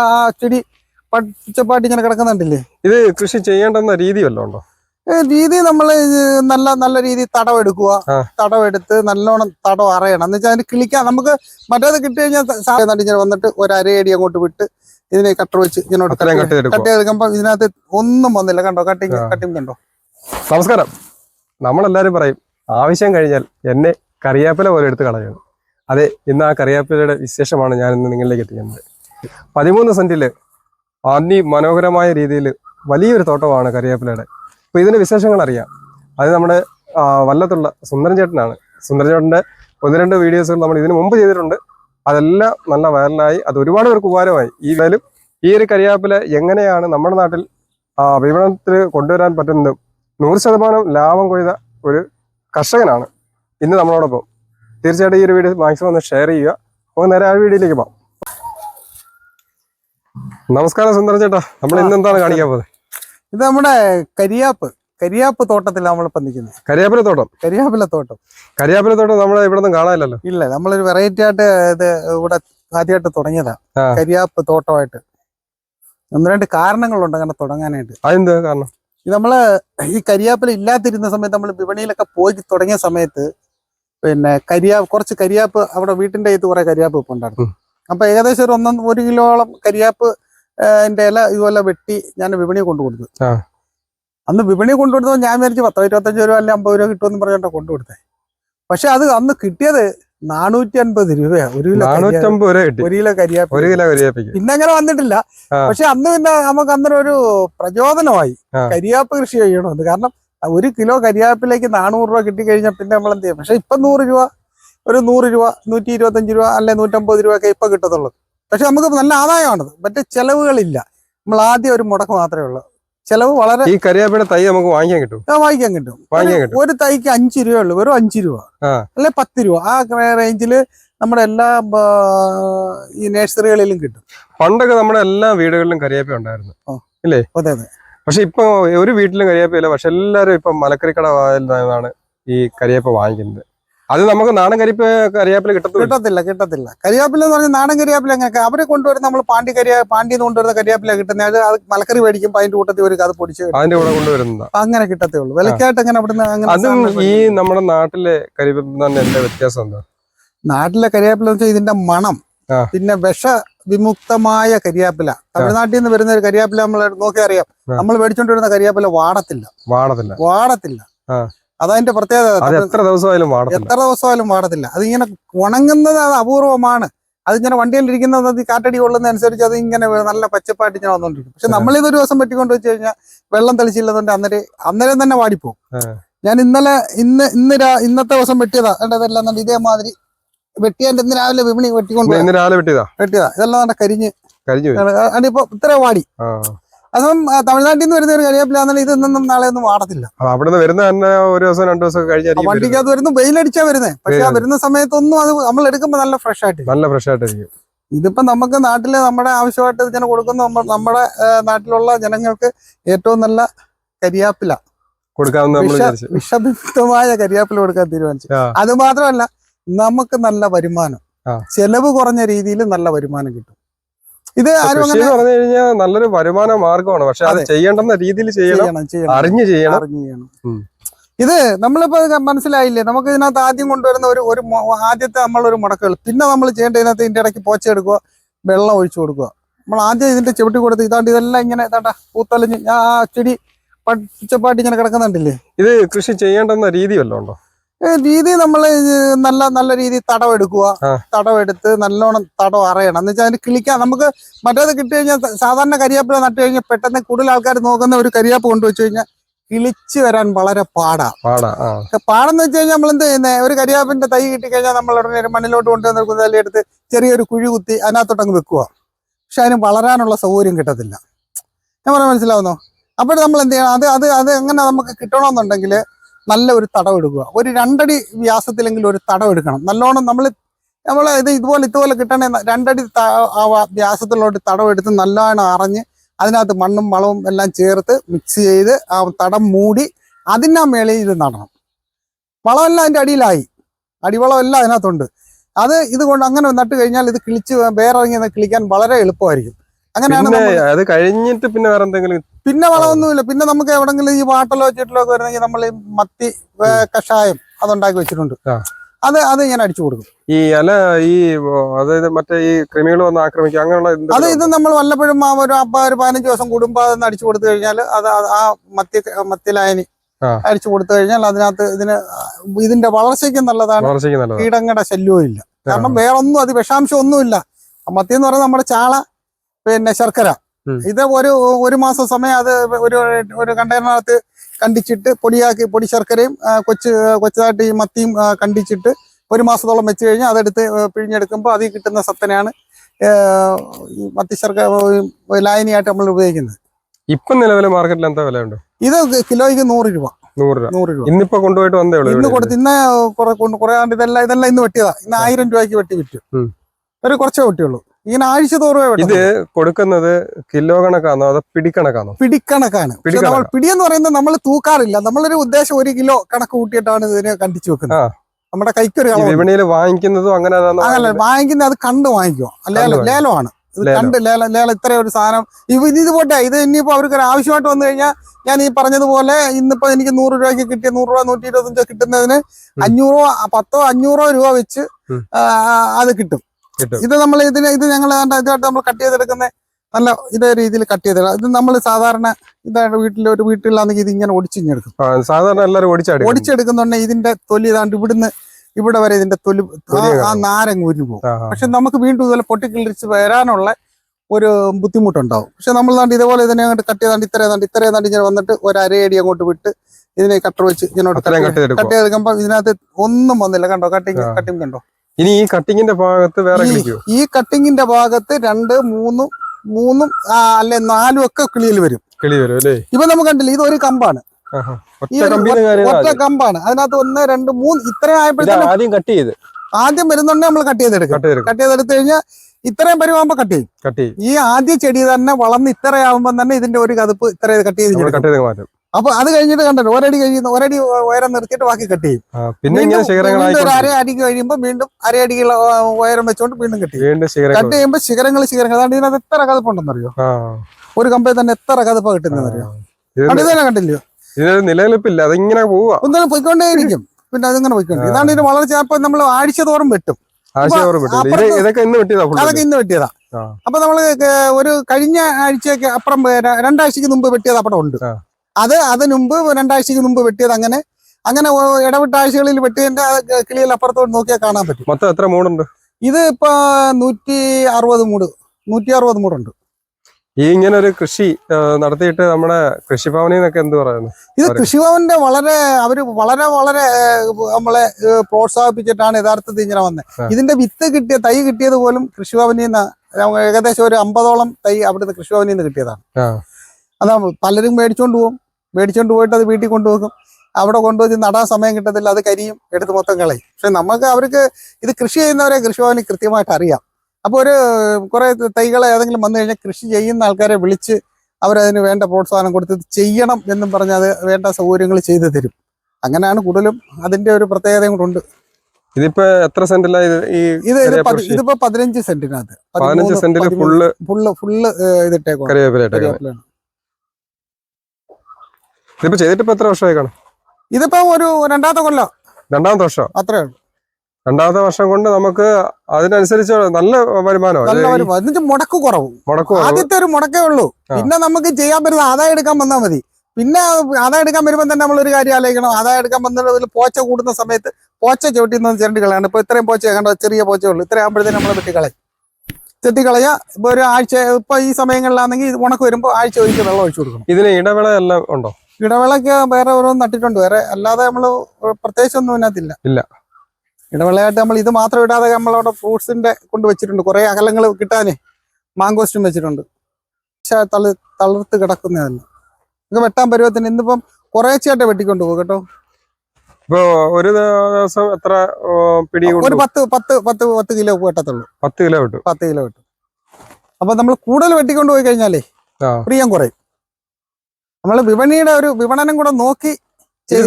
ആ ചെടി പച്ചപ്പാട്ടി ഇങ്ങനെ കിടക്കുന്നുണ്ടല്ലേ? ഇത് കൃഷി ചെയ്യേണ്ടുന്ന രീതി വല്ലതും ഉണ്ടോ? രീതി നമ്മൾ നല്ല നല്ല രീതിയിൽ തടവെടുക്കുക. തടവെടുത്ത് നല്ലോണം തടം അറിയണം. എന്ന് വെച്ചാൽ അതിന് കിളിക്കാൻ നമുക്ക് മറ്റേത് കിട്ടി കഴിഞ്ഞാൽ സാധനം ഇങ്ങനെ വന്നിട്ട് ഒരു അരയടി അങ്ങോട്ട് വിട്ട് ഇതിനെ കട്ടർ വെച്ച് ഇങ്ങനെ കട്ട് ചെയ്തെടുക്കുമ്പോൾ ഇതിനകത്ത് ഒന്നും വന്നില്ല. കണ്ടോ? കട്ടിങ്. കട്ടിങ് കണ്ടോ? നമസ്കാരം. നമ്മളെല്ലാവരും പറയും ആവശ്യം കഴിഞ്ഞാൽ എന്നെ കറിയാപ്പില പോലെ എടുത്ത് കളയണം. അതെ ഇന്ന് ആ കറിയാപ്പിലയുടെ വിശേഷമാണ് ഞാൻ ഇന്ന് നിങ്ങളിലേക്ക് എത്തിക്കുന്നത്. പതിമൂന്ന് സെന്റിൽ അതി മനോഹരമായ രീതിയിൽ വലിയൊരു തോട്ടമാണ് കറിയാപ്പിലയുടെ അപ്പോൾ ഇതിന്റെ വിശേഷങ്ങൾ അറിയാം. അത് നമ്മുടെ വല്ലത്തുള്ള സുന്ദരൻ ചേട്ടനാണ്. സുന്ദരൻ ചേട്ടന്റെ ഒന്ന് രണ്ട് വീഡിയോസുകൾ നമ്മൾ ഇതിനു മുമ്പ് ചെയ്തിട്ടുണ്ട്. അതെല്ലാം നല്ല വൈറലായി അത് ഒരുപാട് പേർക്ക് ഉപകാരമായി. ഈ വേലും ഈ ഒരു കരിയാപ്പില എങ്ങനെയാണ് നമ്മുടെ നാട്ടിൽ വിപണനത്തിൽ കൊണ്ടുവരാൻ പറ്റുന്നതും? നൂറ് ശതമാനം ലാഭം കൊയ്ത ഒരു കർഷകനാണ് ഇന്ന് നമ്മളോടൊപ്പം. തീർച്ചയായിട്ടും ഈ ഒരു വീഡിയോ മാക്സിമം ഒന്ന് ഷെയർ ചെയ്യുക. അപ്പോൾ നേരെ ആ വീഡിയോയിലേക്ക് പോകാം. നമസ്കാരം സുന്ദര ചേട്ടാ. നമ്മൾ ഇന്ന് എന്താണ് കാണിക്കാൻ പോകുന്നത്? ഇത് നമ്മുടെ കരിയാപ്പ് കരിയാപ്പ് തോട്ടത്തിലാണ് നമ്മളിപ്പോൾ നിൽക്കുന്നത്. കരിയാപ്പില തോട്ടം? കരിയാപ്പില തോട്ടം. കരിയാപ്പില തോട്ടം നമ്മളെ ഇവിടെ ഒന്നും കാണാനില്ലല്ലോ? ഇല്ല നമ്മളൊരു വെറൈറ്റി ആയിട്ട് ഇത് ഇവിടെ ആദ്യമായിട്ട് തുടങ്ങിയതാ. കരിയാപ്പ് തോട്ടമായിട്ട്. ഒന്ന് രണ്ട് കാരണങ്ങളുണ്ട് അങ്ങനെ തുടങ്ങാനായിട്ട്. അതെന്ത് കാരണം? ഇത് നമ്മൾ ഈ കരിയാപ്പില ഇല്ലാതിരുന്ന സമയത്ത് നമ്മൾ വിപണിയിലൊക്കെ പോയി തുടങ്ങിയ സമയത്ത് പിന്നെ കരിയാ കുറച്ച് കരിയാപ്പ് അവിടെ വീട്ടിന്റെ അകത്ത് കുറെ കരിയാപ്പ് ഇപ്പൊ ഉണ്ടായിരുന്നു. അപ്പൊ ഏകദേശം ഒരു ഒന്നും ഒരു കിലോളം കരിയാപ്പ് എന്റെ ഇല ഇതുപോലെ വെട്ടി ഞാൻ വിപണി കൊണ്ടു കൊടുത്തു അന്ന് വിപണി കൊണ്ടു കൊടുത്തപ്പോൾ ഞാൻ വിചാരിച്ചു പത്തോ ഇരുപത്തഞ്ച് രൂപ അല്ലെങ്കിൽ അമ്പത് രൂപ കിട്ടുമെന്ന് പറഞ്ഞിട്ട് കൊണ്ടു കൊടുത്തേ പക്ഷെ അത് അന്ന് കിട്ടിയത് നാനൂറ്റി അൻപത് രൂപയാ. ഒരു കിലോ ഒരു കിലോ കരിയാപ്പ് ഒരു കിലോ കരിയാപ്പിക്ക്. പിന്നെ അങ്ങനെ വന്നിട്ടില്ല. പക്ഷെ അന്ന് പിന്നെ നമുക്ക് അന്നേരം ഒരു പ്രചോദനമായി. കരിയാപ്പ് കൃഷി ചെയ്യണമെന്ന് കാരണം ഒരു കിലോ കരിയാപ്പിലേക്ക് നാനൂറ് രൂപ കിട്ടിക്കഴിഞ്ഞാൽ പിന്നെ നമ്മൾ എന്ത് ചെയ്യും? പക്ഷെ ഇപ്പൊ നൂറ് രൂപ ഒരു നൂറ് രൂപ നൂറ്റി ഇരുപത്തഞ്ച് രൂപ അല്ലെ നൂറ്റമ്പത് രൂപ ഒക്കെ ഇപ്പൊ കിട്ടത്തുള്ളൂ. പക്ഷെ നമുക്ക് നല്ല ആദായമാണത്. മറ്റേ ചെലവുകളില്ല. നമ്മൾ ആദ്യം ഒരു മുടക്ക് മാത്രമേ ഉള്ളൂ. ചെലവ് വളരെ ഈ കരിയാപ്പിയുടെ തൈ നമുക്ക് വാങ്ങിക്കാൻ കിട്ടും. ആ, വാങ്ങിക്കാൻ കിട്ടും. വാങ്ങിക്കാൻ ഒരു- കിട്ടും. ഒരു തൈക്ക് അഞ്ച് രൂപ ഉള്ളൂ. വെറും അഞ്ച് രൂപ. അല്ലെ പത്ത് രൂപ. ആ റേഞ്ചിൽ നമ്മുടെ എല്ലാ ഈ നഴ്സറികളിലും കിട്ടും. പണ്ടൊക്കെ നമ്മുടെ എല്ലാ വീടുകളിലും കരിയാപ്പ ഉണ്ടായിരുന്നു. അതെ അതെ. പക്ഷെ ഇപ്പൊ ഒരു വീട്ടിലും കരിയാപ്പയില്ല പക്ഷെ എല്ലാരും ഇപ്പൊ മലക്കറിക്കട വായിലാണ് ഈ കരിയാപ്പ വാങ്ങിക്കുന്നത്. അത് നമുക്ക് നാടൻ കരിപ്പ് കരിയാപ്പില കിട്ടത്തില്ല കിട്ടത്തില്ല കിട്ടത്തില്ല. കരിയാപ്പില എന്ന് പറഞ്ഞാൽ നാടൻ കരിയാപ്പില എങ്ങനെ അവരെ കൊണ്ടുവരുന്ന നമ്മൾ പാണ്ടി കരിയ പാണ്ടിന്ന് കൊണ്ടുവരുന്ന കരിയാപ്പില കിട്ടുന്ന അത് അത് മലക്കറി മേടിക്കും അതിന്റെ കൂട്ടത്തിൽ ഒരു അത് പൊടിച്ച്. അതിന്റെ കൂടെ കൊണ്ടുവരുന്ന അങ്ങനെ കിട്ടത്തേ ഉള്ളൂ വിലക്കായിട്ട് അങ്ങനെ അവിടുന്ന് അങ്ങനെ അതും ഈ നമ്മുടെ നാട്ടിലെ കരിവേപ്പിൽ തന്നെ എന്താ വ്യത്യാസം എന്താ? നാട്ടിലെ കരിയാപ്പില എന്ന് വെച്ചാൽ ഇതിന്റെ മണം പിന്നെ വിഷ വിമുക്തമായ കരിയാപ്പില. തമിഴ്നാട്ടിൽ നിന്ന് വരുന്ന ഒരു കരിയാപ്പില നമ്മൾ നോക്കി അറിയാം. നമ്മൾ മേടിച്ചോണ്ടിരുന്ന കരിയാപ്പില വാടത്തില്ല. വാടത്തില്ല. വാടത്തില്ല. അതതിന്റെ പ്രത്യേകത എത്ര ദിവസമായാലും എത്ര ദിവസമായാലും പാടത്തില്ല അതിങ്ങനെ ഉണങ്ങുന്നത് അത് അപൂർവമാണ്. അതിങ്ങനെ വണ്ടിയിലിരിക്കുന്നത് അത് കാറ്റടി കൊള്ളുന്നതനുസരിച്ച് അത് ഇങ്ങനെ നല്ല പച്ചപ്പായിട്ട് ഇങ്ങനെ വന്നോണ്ടിരിക്കും. പക്ഷെ നമ്മൾ നമ്മളിതൊരു ദിവസം പറ്റിക്കൊണ്ട് വെച്ച് കഴിഞ്ഞാൽ വെള്ളം തെളിച്ചില്ലെന്നുണ്ട് അന്നേരം അന്നേരം തന്നെ വാടിപ്പോകും. ഞാൻ ഇന്നലെ ഇന്ന് ഇന്ന് ഇന്നത്തെ ദിവസം വെട്ടിയതാ. ഇതെല്ലാം നല്ല ഇതേമാതിരി വെട്ടിയാന്റെ ഇന്ന് രാവിലെ വിപണി വെട്ടിക്കൊണ്ട്. രാവിലെ വെട്ടിയതാ? വെട്ടിയതാ. ഇതെല്ലാം നല്ല കരിഞ്ഞ്. കരിഞ്ഞു അതിപ്പോ ഇത്ര വാടി. അതും തമിഴ്നാട്ടിൽ നിന്ന് വരുന്ന ഒരു ഇത് ഇതൊന്നും നാളെ ഒന്നും വാടത്തില്ല. അവിടെ അവിടുന്ന് വരുന്ന തന്നെ ഒരു ദിവസം രണ്ടു ദിവസം കഴിഞ്ഞാൽ വണ്ടിക്കകത്ത് വരുന്നു വെയിലടിച്ചാ വരുന്നത് പക്ഷെ ആ വരുന്ന സമയത്തൊന്നും അത് നമ്മൾ എടുക്കുമ്പോൾ നല്ല ഫ്രഷ് ആയിട്ട് നല്ല ഫ്രഷ് ആയിട്ടായിരിക്കും ഇതിപ്പോ നമുക്ക് നാട്ടിൽ നമ്മുടെ ആവശ്യമായിട്ട് ഇങ്ങനെ കൊടുക്കുന്ന നമ്മ- നമ്മുടെ നാട്ടിലുള്ള ജനങ്ങൾക്ക് ഏറ്റവും നല്ല കരിയാപ്പില. കൊടുക്കാമെന്ന് നമ്മൾ വിഷ വിചാരിച്ചു. വിഷഭിക്തമായ കരിയാപ്പില കൊടുക്കാൻ തീരുമാനിച്ചു. അത് മാത്രമല്ല നമുക്ക് നല്ല വരുമാനം. ചെലവ് കുറഞ്ഞ രീതിയിൽ നല്ല വരുമാനം കിട്ടും. ഇത് പറഞ്ഞു കഴിഞ്ഞാൽ നല്ലൊരു വരുമാന മാർഗമാണ് പക്ഷെ അത് ചെയ്യേണ്ടെന്ന രീതിയിൽ ചെയ്യണം അറിഞ്ഞു ചെയ്യണം. അറിഞ്ഞു ചെയ്യണം. ഇത് നമ്മളിപ്പോ മനസ്സിലായില്ലേ? നമുക്ക് ഇതിനകത്ത് ആദ്യം കൊണ്ടുവരുന്ന ഒരു ഒരു ആദ്യത്തെ നമ്മളൊരു മുടക്കുകൾ. പിന്നെ നമ്മൾ ചെയ്യേണ്ട ഇതിനകത്ത് ഇതിന്റെ ഇടയ്ക്ക് പോച്ചെടുക്കുക വെള്ളം ഒഴിച്ചു കൊടുക്കുക. നമ്മൾ ആദ്യം ഇതിന്റെ ചെവിട്ടി കൊടുത്ത് ഇതാണ്ട് ഇതെല്ലാം ഇങ്ങനെ ഇതാണ്ട പൂത്തലഞ്ഞ് ആ ചെടി പച്ചപ്പാട്ടി ഇങ്ങനെ കിടക്കുന്നുണ്ടല്ലേ? ഇത് കൃഷി ചെയ്യേണ്ടെന്ന രീതി വല്ലതും ഉണ്ടോ? രീതി നമ്മൾ നല്ല നല്ല രീതിയിൽ തടവെടുക്കുക. തടവെടുത്ത് നല്ലോണം തടം അറിയണം. എന്ന് വെച്ചാൽ അതിന് കിളിക്കാൻ നമുക്ക് മറ്റേത് കിട്ടി കഴിഞ്ഞാൽ സാധാരണ കരിയാപ്പില നട്ടു കഴിഞ്ഞാൽ പെട്ടെന്ന് കൂടുതൽ ആൾക്കാർ നോക്കുന്ന ഒരു കരിയാപ്പ് കൊണ്ടുവച്ചു കഴിഞ്ഞാൽ കിളിച്ചു വരാൻ വളരെ പാടാ. പാടെന്ന് വെച്ച് കഴിഞ്ഞാൽ നമ്മൾ എന്ത് ചെയ്യുന്നത് ഒരു കരിയാപ്പിന്റെ തൈ കിട്ടി കഴിഞ്ഞാൽ നമ്മൾ ഉടനെ ഒരു മണ്ണിലോട്ട് കൊണ്ടുവന്ന് കുതലി എടുത്ത് ചെറിയൊരു കുഴി കുത്തി അതിനകത്തോട്ടങ്ങ് വെക്കുക. പക്ഷെ അതിന് വളരാനുള്ള സൗകര്യം കിട്ടത്തില്ല. ഞാൻ പറയാൻ മനസ്സിലാവുന്നോ? അപ്പോൾ നമ്മൾ എന്ത് ചെയ്യണം? അത് അത് അത് എങ്ങനെ നമുക്ക് കിട്ടണമെന്നുണ്ടെങ്കിൽ നല്ല ഒരു തടം എടുക്കുക. ഒരു രണ്ടടി വ്യാസത്തിലെങ്കിലും ഒരു തടം എടുക്കണം. നല്ലോണം നമ്മൾ നമ്മൾ ഇത് ഇതുപോലെ ഇതുപോലെ കിട്ടണേ രണ്ടടി വ്യാസത്തിലോട്ട് തടം എടുത്ത് നല്ലോണം അറിഞ്ഞ് അതിനകത്ത് മണ്ണും വളവും എല്ലാം ചേർത്ത് മിക്സ് ചെയ്ത് ആ തടം മൂടി അതിനാ മേളിൽ ഇത് നടണം. വളമെല്ലാം അതിന്റെ അടിയിലായി. അടിവളം എല്ലാം അതിനകത്തുണ്ട്. അത് ഇതുകൊണ്ട് അങ്ങനെ നട്ട് കഴിഞ്ഞാൽ ഇത് കിളിച്ച് വേറിറങ്ങി കിളിക്കാൻ വളരെ എളുപ്പമായിരിക്കും. അങ്ങനെയാണ് അത് കഴിഞ്ഞിട്ട് പിന്നെ വേറെ എന്തെങ്കിലും പിന്നെ വളമൊന്നുമില്ല. പിന്നെ നമുക്ക് എവിടെങ്കിലും ഈ വാട്ടലോ ചീട്ടിലോ ഒക്കെ വരണമെങ്കിൽ നമ്മൾ ഈ മത്തി കഷായം അതുണ്ടാക്കി വെച്ചിട്ടുണ്ട്. അത് അത് ഞാൻ അടിച്ചു കൊടുക്കും. ഈ അല്ല ഈ അതായത് മറ്റേ ഈ കൃമികൾ വന്ന് ആക്രമിക്കുക അങ്ങനെയുള്ള അത് ഇത് നമ്മൾ വല്ലപ്പോഴും ആ ഒരു അപ്പ ഒരു പതിനഞ്ച് ദിവസം കുടുംബം അതൊന്ന് അടിച്ചു കൊടുത്തു കഴിഞ്ഞാൽ അത് ആ മത്തി മത്തിലായനി അടിച്ചു കൊടുത്തു കഴിഞ്ഞാൽ അതിനകത്ത് ഇതിന് ഇതിന്റെ വളർച്ചയ്ക്ക് നല്ലതാണ്. കീടങ്ങളുടെ ശല്യവും ഇല്ല കാരണം വേറൊന്നും അത് വിഷാംശം ഒന്നുമില്ല മത്തി എന്ന് പറയുന്നത് നമ്മുടെ ചാള പിന്നെ ശർക്കര. ഇത് ഒരു ഒരു മാസം സമയം അത് ഒരു ഒരു കണ്ടെയ്നറിനകത്ത് കണ്ടിച്ചിട്ട് പൊടിയാക്കി പൊടി ശർക്കരയും കൊച്ച് കൊച്ചതായിട്ട് ഈ മത്തിയും കണ്ടിച്ചിട്ട് ഒരു മാസത്തോളം വെച്ച് കഴിഞ്ഞാൽ അതെടുത്ത് പിഴിഞ്ഞെടുക്കുമ്പോൾ അതിൽ കിട്ടുന്ന സത്തനെയാണ് ഈ മത്തി ശർക്കര ലായനിയായിട്ട് നമ്മൾ ഉപയോഗിക്കുന്നത്. ഇപ്പൊ നിലവിലെ മാർക്കറ്റിൽ എന്താ വിലയുണ്ട്? ഇത് കിലോയ്ക്ക് നൂറ് രൂപ. നൂറ് രൂപ. നൂറ് രൂപ. ഇന്നിപ്പോ കൊണ്ടുപോയിട്ട് വന്നേ ഉള്ളൂ ഇന്ന്. കൊടുത്ത് ഇന്ന് കുറെ കൊണ്ട് കുറെ ഇതെല്ലാം ഇതെല്ലാം ഇന്ന് വെട്ടിയതാ. ഇന്ന് ആയിരം രൂപയ്ക്ക് വെട്ടി വിറ്റു. ഒരു കുറച്ചേ വെട്ടിയുള്ളൂ. ഇങ്ങനെ ആഴ്ച തോറും ഇത് കൊടുക്കുന്നത് കിലോ കണക്കാണോ അതോ പിടിക്കണക്കാണോ. പിടിക്കണക്കാണ്. നമ്മൾ പിടി എന്ന് പറയുന്നത് നമ്മൾ തൂക്കാറില്ല. നമ്മളൊരു ഉദ്ദേശം ഒരു കിലോ കണക്ക് കൂട്ടിയിട്ടാണ് ഇതിനെ കണ്ടിച്ചു വെക്കുന്നത്. നമ്മുടെ കൈക്കൊരു വിപണിയിൽ വാങ്ങിക്കുന്നതും അങ്ങനെ അങ്ങനല്ല വാങ്ങിക്കുന്നത്? അത് കണ്ട് വാങ്ങിക്കുക ലേലം ലേലമാണ്. കണ്ട് ലേലം ലേലം ഇത്ര ഒരു സാധനം. ഇവ ഇത് ഇത് പോട്ടെ ഇത് ഇനിയിപ്പോ അവർക്ക് ഒരു ആവശ്യമായിട്ട് വന്നു കഴിഞ്ഞാൽ ഞാൻ ഈ പറഞ്ഞതുപോലെ ഇന്നിപ്പോ എനിക്ക് നൂറ് രൂപയ്ക്ക് കിട്ടിയ നൂറ് രൂപ നൂറ്റി ഇരുപത്തഞ്ചോ കിട്ടുന്നതിന്. അഞ്ഞൂറോ പത്തോ അഞ്ഞൂറോ രൂപ വെച്ച് അത് കിട്ടും. ഇത് നമ്മൾ ഇതിന് ഇത് ഞങ്ങൾ ഇതായിട്ട് നമ്മൾ കട്ട് ചെയ്തെടുക്കുന്ന നല്ല ഇതേ രീതിയിൽ കട്ട് ചെയ്തെടുക്കുക ഇത് നമ്മൾ സാധാരണ ഇതായിട്ട് വീട്ടിൽ ഒരു വീട്ടിലാണെങ്കിൽ ഇത് ഇങ്ങനെ ഒടിച്ചിഞ്ഞെടുക്കും ആ, സാധാരണ എല്ലാവരും ഓടിച്ചാടി ഒടിച്ചെടുക്കുന്നുണ്ടെങ്കിൽ ഇതിന്റെ തൊലി ഇതാണ്ട് ഇവിടുന്ന് ഇവിടെ വരെ ഇതിന്റെ തൊലി ആ- നാരങ്ങ ഉരിഞ്ഞു പോകും. പക്ഷെ നമുക്ക് വീണ്ടും ഇതുപോലെ പൊട്ടിക്കിളിച്ച് വരാനുള്ള ഒരു ബുദ്ധിമുട്ടുണ്ടാവും. പക്ഷെ നമ്മൾ ദാണ്ട് ഇതേപോലെ ഇതിനെ അങ്ങോട്ട് കട്ട് ചെയ്താണ്ട് ഇത്ര ഏതാണ്ട് ഇത്ര ഏതാണ്ട് ഇങ്ങനെ വന്നിട്ട് ഒരു അരയടി അങ്ങോട്ട് വിട്ട് ഇതിനെ കട്ടർ വെച്ച് ഇങ്ങോട്ട് കട്ട് ചെയ്തെടുക്കും കട്ട് ചെയ്തെടുക്കുമ്പോൾ ഇതിനകത്ത് ഒന്നും വന്നില്ല. കണ്ടോ? കട്ടിങ്. കട്ടിങ് കണ്ടോ? ഇനി ഈ കട്ടിങ്ങിന്റെ ഭാഗത്ത് വേറെ ഈ- കട്ടിങ്ങിന്റെ ഭാഗത്ത് രണ്ട് മൂന്നും മൂന്നും അല്ലെ നാലും ഒക്കെ കിളിയിൽ വരും. കിളി വരും അല്ലേ? ഇപ്പൊ നമുക്ക് കണ്ടില്ല ഇത് ഒരു കമ്പാണ് ഒറ്റ കമ്പാണ്. അതിനകത്ത് ഒന്ന് രണ്ട് മൂന്ന് ഇത്രയും ആയപ്പോഴത്തേക്കും ആദ്യം കട്ട് ചെയ്ത്. ആദ്യം വരുന്നുണ്ടെ നമ്മൾ കട്ട് ചെയ്തെടുക്കും. കട്ട് ചെയ്തെടുത്തു കഴിഞ്ഞാൽ ഇത്രയും പരുവാകുമ്പോ കട്ട് ചെയ്യും. കട്ട് ചെയ്യും. ഈ ആദ്യ ചെടി തന്നെ വളർന്ന് ഇത്രയാവുമ്പോ തന്നെ ഇതിന്റെ ഒരു കതുപ്പ് ഇത്ര കട്ട് ചെയ്ത് കട്ട് ചെയ്ത് മാറ്റും. അപ്പൊ അത് കഴിഞ്ഞിട്ട് കണ്ടല്ലോ ഒരടി കഴിയുന്ന ഒരടി ഉയരം നിർത്തിയിട്ട് ബാക്കി കട്ട് ചെയ്യും. പിന്നെ ഒരു അര അടിക്ക് കഴിയുമ്പോൾ വീണ്ടും അരയടികൾ ഉയരം വെച്ചോണ്ട് വീണ്ടും കട്ട് ചെയ്യും. കട്ട് ചെയ്യുമ്പോൾ ശിഖരങ്ങൾ ശിഖരങ്ങൾ. അതാണ്ട് ഇതിനകത്ത് എത്ര കഥപ്പുണ്ടെന്നറിയോ ഒരു കമ്പയിൽ തന്നെ എത്ര കഥപ്പ കിട്ടുന്നറിയോ കണ്ടിതന്നെ കണ്ടില്ലയോ? നിലനിൽപ്പില്ല അതിങ്ങനെ പോവാ. ഒന്നും പോയിക്കൊണ്ടേയിരിക്കും. പിന്നെ അതിങ്ങനെ പോയിക്കൊണ്ട്. ഇതാണ് ഇതിന് വളർച്ച അപ്പൊ നമ്മൾ ആഴ്ച തോറും വെട്ടും. ഇതൊക്കെ ഇന്ന് വെട്ടിയതാ full. അതൊക്കെ ഇന്ന് വെട്ടിയതാ. ആ. അപ്പൊ നമ്മൾ ഒരു കഴിഞ്ഞ ആഴ്ചയൊക്കെ അപ്പുറം രണ്ടാഴ്ചക്ക് മുമ്പ് വെട്ടിയത് അപ്പുറം ഉണ്ട്. അത് അതിനു മുമ്പ് രണ്ടാഴ്ചക്ക് മുമ്പ് വെട്ടിയത് അങ്ങനെ അങ്ങനെ ഇടവിട്ടാഴ്ചകളിൽ ഇടവിട്ട ആഴ്ചകളിൽ വെട്ടിയതിന്റെ കിളിയിൽ അപ്പുറത്തോട്ട് നോക്കിയാൽ കാണാൻ പറ്റും. മൊത്തം എത്ര മൂടുണ്ട്? ഇത് ഇപ്പൊ നൂറ്റി അറുപത് മൂട് നൂറ്റി അറുപത് മൂടുണ്ട്. ഈ ഇങ്ങനെ ഒരു കൃഷി നടത്തിയിട്ട് നമ്മുടെ കൃഷിഭവനിൽ നിന്നൊക്കെ എന്ത് പറയുന്നു? ഇത് കൃഷിഭവന്റെ വളരെ അവർ വളരെ വളരെ നമ്മളെ പ്രോത്സാഹിപ്പിച്ചിട്ടാണ് യഥാർത്ഥത്തിൽ ഇങ്ങനെ വന്നത് ഇതിന്റെ വിത്ത് കിട്ടിയ തൈ കിട്ടിയത് പോലും കൃഷിഭവനിൽ നിന്ന് ഏകദേശം ഒരു അമ്പതോളം തൈ അവിടുന്ന് കൃഷിഭവനിൽ നിന്ന് കിട്ടിയതാണ് അതാ പലരും മേടിച്ചോണ്ട് പോകും മേടിച്ചോണ്ട് പോയിട്ട് അത് വീട്ടിൽ കൊണ്ടുപോകും അവിടെ കൊണ്ടുപോയി നടാൻ സമയം കിട്ടത്തില്ല അത് കരിയും എടുത്ത് മൊത്തം കളയും. പക്ഷെ നമുക്ക് അവർക്ക് ഇത് കൃഷി ചെയ്യുന്നവരെ കൃഷിഭവന് കൃത്യമായിട്ട് അറിയാം. അപ്പോൾ ഒരു കുറേ തൈകൾ ഏതെങ്കിലും വന്നു കഴിഞ്ഞാൽ കൃഷി ചെയ്യുന്ന ആൾക്കാരെ വിളിച്ച് അവരതിന് വേണ്ട പ്രോത്സാഹനം കൊടുത്ത് ചെയ്യണം എന്നും പറഞ്ഞ് അത് വേണ്ട സൗകര്യങ്ങൾ ചെയ്തു തരും. അങ്ങനെയാണ് കൂടുതലും അതിന്റെ ഒരു പ്രത്യേകതയും കൂടെ ഇതിപ്പോ എത്ര സെന്റിലാ ഈ ഇത് ഇതിപ്പോ പതിനഞ്ച് സെന്റിനകത്ത്. പതിനഞ്ച് സെന്റിൽ ഫുള്ള് ഫുള്ള് ഫുള്ള് ഇതിട്ടേക്കും ഇതിപ്പോ ചെയ്തിട്ട് എത്ര വർഷമായി കാണും ഇതിപ്പോ ഒരു രണ്ടാമത്തെ കൊല്ലം. രണ്ടാമത്തെ വർഷം? അത്രേ ഉള്ളൂ. രണ്ടാമത്തെ വർഷം കൊണ്ട് നമുക്ക് അതിനനുസരിച്ച് നല്ല വരുമാനം. മുടക്ക് കുറവും. മുടക്കും ആദ്യത്തെ ഒരു മുടക്കേ ഉള്ളൂ. പിന്നെ നമുക്ക് ചെയ്യാൻ പറ്റുന്ന ആദായം എടുക്കാൻ വന്നാൽ മതി. പിന്നെ ആദായം എടുക്കാൻ വരുമ്പോൾ തന്നെ നമ്മൾ ഒരു കാര്യം ആലോചിക്കണം. ആദായം എടുക്കാൻ വന്നതിൽ പോച്ച കൂടുന്ന സമയത്ത് പോച്ച ചവിട്ടി നിന്ന് ചിരണ്ടി കളയാണ്. ഇപ്പൊ ഇത്രയും പോച്ച കണ്ടോ? ചെറിയ പോച്ചേ ഉള്ളൂ. ഇത്രയും ആകുമ്പോഴത്തേനും നമ്മൾ വെട്ടിക്കളയും കളയ. ഇപ്പൊ ഒരു ആഴ്ച ഇപ്പൊ ഈ സമയങ്ങളിലാണെങ്കിൽ ഉണക്ക് വരുമ്പോൾ ആഴ്ച ഒരിക്കൽ വെള്ളം ഒഴിച്ചു കൊടുക്കണം. ഇതിന് ഇടവേള എല്ലാം ഉണ്ടോ? ഇടവേളയ്ക്ക് വേറെ ഓരോന്ന് നട്ടിട്ടുണ്ട്. വേറെ അല്ലാതെ നമ്മൾ പ്രത്യേകിച്ച് ഒന്നും ഇതിനകത്തില്ല. ഇല്ല. ഇടവേളയായിട്ട് നമ്മൾ ഇത് മാത്രം ഇടാതെ നമ്മളവിടെ ഫ്രൂട്ട്സിന്റെ കൊണ്ട് വെച്ചിട്ടുണ്ട്. കുറെ അകലങ്ങൾ കിട്ടാനേ മാങ്കോസ്റ്റും വെച്ചിട്ടുണ്ട്. പക്ഷേ തളി തളർത്ത് കിടക്കുന്നതല്ല. ഇത് വെട്ടാൻ പരുവത്തിന് ഇന്നിപ്പം കുറേശ്ശായിട്ട് വെട്ടിക്കൊണ്ട് പോകും കേട്ടോ. ഇപ്പോ ഒരു ദിവസം എത്ര പിടി ഒരു പത്ത് പത്ത് പത്ത് പത്ത് കിലോ വെട്ടത്തുള്ളൂ. പത്ത് കിലോ വെട്ടു. പത്ത് കിലോ വെട്ടു. അപ്പൊ നമ്മൾ കൂടുതൽ വെട്ടിക്കൊണ്ട് പോയി കഴിഞ്ഞാലേ പ്രിയം കുറയും. നമ്മൾ വിപണിയുടെ ഒരു വിപണനം കൂടെ നോക്കി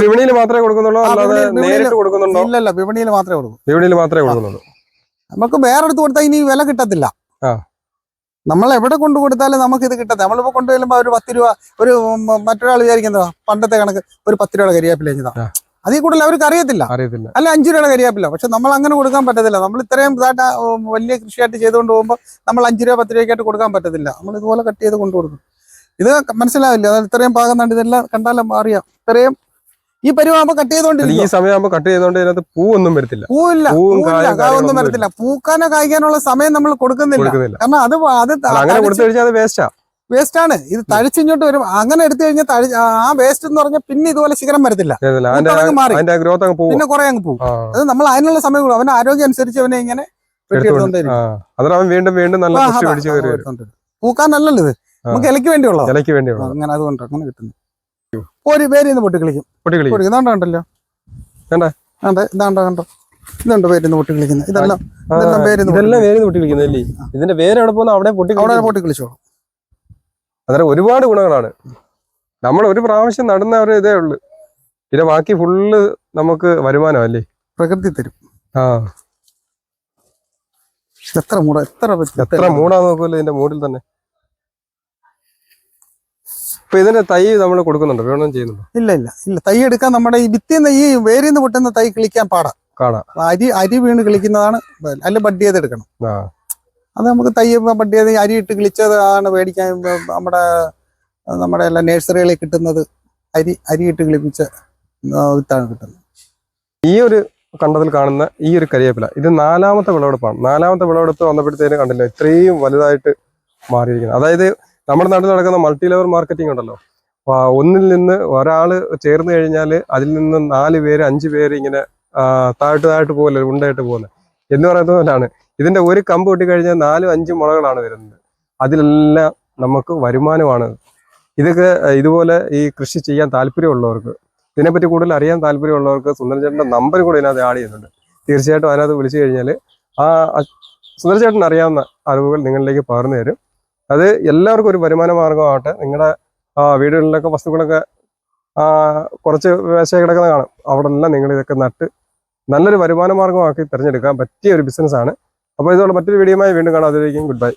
വിപണിയിൽ മാത്രമേ കൊടുക്കുന്നുള്ളൂ? അല്ലാതെ നേരിട്ട് കൊടുക്കുന്നുണ്ടോ? ഇല്ലല്ല വിപണിയിൽ മാത്രമേ കൊടുക്കും. വിപണിയിൽ മാത്രമേ കൊടുക്കുന്നുള്ളൂ. നമുക്ക് വേറെ അടുത്ത് കൊടുത്താൽ ഇനി വില കിട്ടത്തില്ല. നമ്മൾ എവിടെ കൊണ്ടു കൊടുത്താലും നമുക്ക് ഇത് കിട്ടത്തില്ല. നമ്മളിപ്പോ കൊണ്ടുവരുമ്പോ ഒരു പത്ത് രൂപ ഒരു മറ്റൊരാൾ വിചാരിക്കുന്നതാ പണ്ടത്തെ കണക്ക് ഒരു പത്ത് രൂപയുടെ കരിയാപ്പില അതിൽ കൂടുതൽ അവർക്ക് അറിയത്തില്ല. അറിയത്തില്ല. അല്ല അഞ്ചു രൂപയുടെ കരിയാപ്പില്ല പക്ഷെ നമ്മൾ അങ്ങനെ കൊടുക്കാൻ പറ്റത്തില്ല. നമ്മൾ ഇത്രയും ഇതായിട്ട് വലിയ കൃഷിയായിട്ട് ചെയ്തുകൊണ്ട് പോകുമ്പോൾ നമ്മൾ അഞ്ചു രൂപ പത്ത് രൂപയ്ക്കായിട്ട് കൊടുക്കാൻ പറ്റത്തില്ല. നമ്മൾ ഇതുപോലെ കട്ട് ചെയ്ത് കൊണ്ടു കൊടുക്കും. ഇത് മനസ്സിലാവില്ല. അതായത് ഇത്രയും പാകം കണ്ട് ഇതെല്ലാം കണ്ടാലും അറിയാം. ഇത്രയും ഈ പരിവാകുമ്പോ കട്ട് ഈ ചെയ്തുകൊണ്ടിരിക്കും സമയമാകുമ്പോ കട്ട് ചെയ്തോണ്ട് ഇതിനകത്ത് പൂവൊന്നും വരത്തില്ല. പൂവില്ല. കാര്യങ്ങളൊന്നും വരത്തില്ല. പൂക്കാനോ കായ്ക്കാനുള്ള സമയം നമ്മൾ കൊടുക്കുന്നില്ല. കാരണം അത് അത് അങ്ങനെ കൊടുത്തു കഴിഞ്ഞാൽ അത് വേസ്റ്റാ വേസ്റ്റ് ആണ്. ഇത് തഴിച്ചിങ്ങോട്ട് വരും. അങ്ങനെ എടുത്തു കഴിഞ്ഞാൽ തഴി ആ വേസ്റ്റ് എന്ന് പറഞ്ഞാൽ പിന്നെ ഇതുപോലെ ശിഖരം വരത്തില്ല. മാറി. പിന്നെ കുറെ അങ്ങ് പോകും അത് നമ്മൾ അതിനുള്ള സമയം അവന്റെ ആരോഗ്യം അനുസരിച്ച് അവനെ ഇങ്ങനെ വെട്ടിയെടുത്തോണ്ടിരിക്കും. അവൻ വീണ്ടും വീണ്ടും നല്ല. പൂക്കാനല്ലല്ലോ ഇത്. നമുക്ക് ഇലയ്ക്ക് വേണ്ടിയുള്ളോ ഇലയ്ക്ക് വേണ്ടിയുള്ള അങ്ങനെ അതുകൊണ്ട് അങ്ങനെ കിട്ടുന്നു ഒരു പേര് ഇന്ന് പൊട്ടി കളിക്കും. പൊട്ടി കളിക്കും ഇതാണ്ടോ ഉണ്ടല്ലോ? അതെ ഇതാണ്ടോ കണ്ടോ? ഇതുണ്ട് പേരിന്ന് പൊട്ടി കളിക്കുന്നത് ഇതെല്ലാം ഇതെല്ലാം പേര് ഇന്ന് ഇതെല്ലാം വേര് പൊട്ടി കളിക്കുന്നല്ലേ ഇതിന്റെ പേര് എവിടെ പോകുന്ന അവിടെ പൊട്ടി അവിടെ. പൊട്ടി കളിച്ചോ അതെ ഒരുപാട് ഗുണങ്ങളാണ്. നമ്മൾ ഒരു പ്രാവശ്യം നടന്ന ഒരു ഇതേ ഉള്ളു. പിന്നെ ബാക്കി ഫുള്ള് നമുക്ക് വരുമാനം അല്ലേ? പ്രകൃതി തരും. ആ. എത്ര മൂട എത്ര എത്ര മൂടാ നോക്കുമല്ലോ ഇതിന്റെ മൂടിൽ തന്നെ? ഇപ്പൊ ഇതിന്റെ തൈ നമ്മൾ കൊടുക്കുന്നുണ്ടോ? വേണം ചെയ്യുന്നുണ്ടോ? ഇല്ല ഇല്ല ഇല്ല. തൈ എടുക്കാൻ നമ്മുടെ ഈ ഭിത്തിന്ന് ഈ വേരിൽ നിന്ന് പൊട്ടുന്ന തൈ കിളിക്കാൻ പാടാ. കാണാം അരി അരി വീണ് കിളിക്കുന്നതാണ് അല്ല ബഡ് ചെയ്ത് എടുക്കണം അത് നമുക്ക് തൈ ബഡ് ചെയ്ത് അരി ഇട്ട് കിളിച്ചത് ആണ് മേടിക്കാൻ നമ്മുടെ നമ്മുടെ എല്ലാ നേഴ്സറികളിൽ കിട്ടുന്നത്. അരി അരി ഇട്ട് കിളിപ്പിച്ച വിത്താണ് കിട്ടുന്നത്. ഈ ഒരു കണ്ടതിൽ കാണുന്ന ഈ ഒരു കരിയേപ്പില ഇത് നാലാമത്തെ വിളവെടുപ്പാണ്. നാലാമത്തെ വിളവെടുപ്പ് വന്നപ്പോഴത്തേനും കണ്ടില്ല ഇത്രയും വലുതായിട്ട് മാറിയിരിക്കുന്നത് അതായത് നമ്മുടെ നാട്ടിൽ നടക്കുന്ന മൾട്ടി ലെവൽ മാർക്കറ്റിംഗ് ഉണ്ടല്ലോ ഒന്നിൽ നിന്ന് ഒരാൾ ചേർന്ന് കഴിഞ്ഞാൽ അതിൽ നിന്ന് നാല് പേര് അഞ്ച് പേര് ഇങ്ങനെ താഴ്ത്ത് താഴ്ത്ത് പോലെ ഉണ്ടായിട്ട് പോകുന്നത് എന്ന് പറയുന്നത് പോലാണ് ഇതിന്റെ ഒരു കമ്പ് കഴിഞ്ഞാൽ നാലും അഞ്ചും മുളകളാണ് വരുന്നത്. അതിലെല്ലാം നമുക്ക് വരുമാനമാണ്. ഇതൊക്കെ ഇതുപോലെ ഈ കൃഷി ചെയ്യാൻ താല്പര്യമുള്ളവർക്ക് ഇതിനെപ്പറ്റി കൂടുതൽ അറിയാൻ താല്പര്യമുള്ളവർക്ക് സുന്ദരചേട്ടന്റെ നമ്പർ കൂടെ ഇതിനകത്ത് ആഡ് ചെയ്യുന്നുണ്ട്. തീർച്ചയായിട്ടും അതിനകത്ത് വിളിച്ചു കഴിഞ്ഞാൽ ആ സുന്ദരചേട്ടൻ അറിയാവുന്ന അറിവുകൾ നിങ്ങളിലേക്ക് പകർന്നു തരും. അത് എല്ലാവർക്കും ഒരു വരുമാന മാർഗമാകട്ടെ. നിങ്ങളുടെ വീടുകളിലൊക്കെ വസ്തുക്കളൊക്കെ കുറച്ച് വേശ കിടക്കുന്ന കാണും അവിടെ എല്ലാം നിങ്ങൾ ഇതൊക്കെ നട്ട് നല്ലൊരു വരുമാന മാർഗമാക്കി തിരഞ്ഞെടുക്കാൻ പറ്റിയ ഒരു ബിസിനസ്സാണ് അപ്പോൾ ഇതോടെ മറ്റൊരു വീഡിയോയുമായി വീണ്ടും കാണാം. അതിലേക്കും ഗുഡ് ബൈ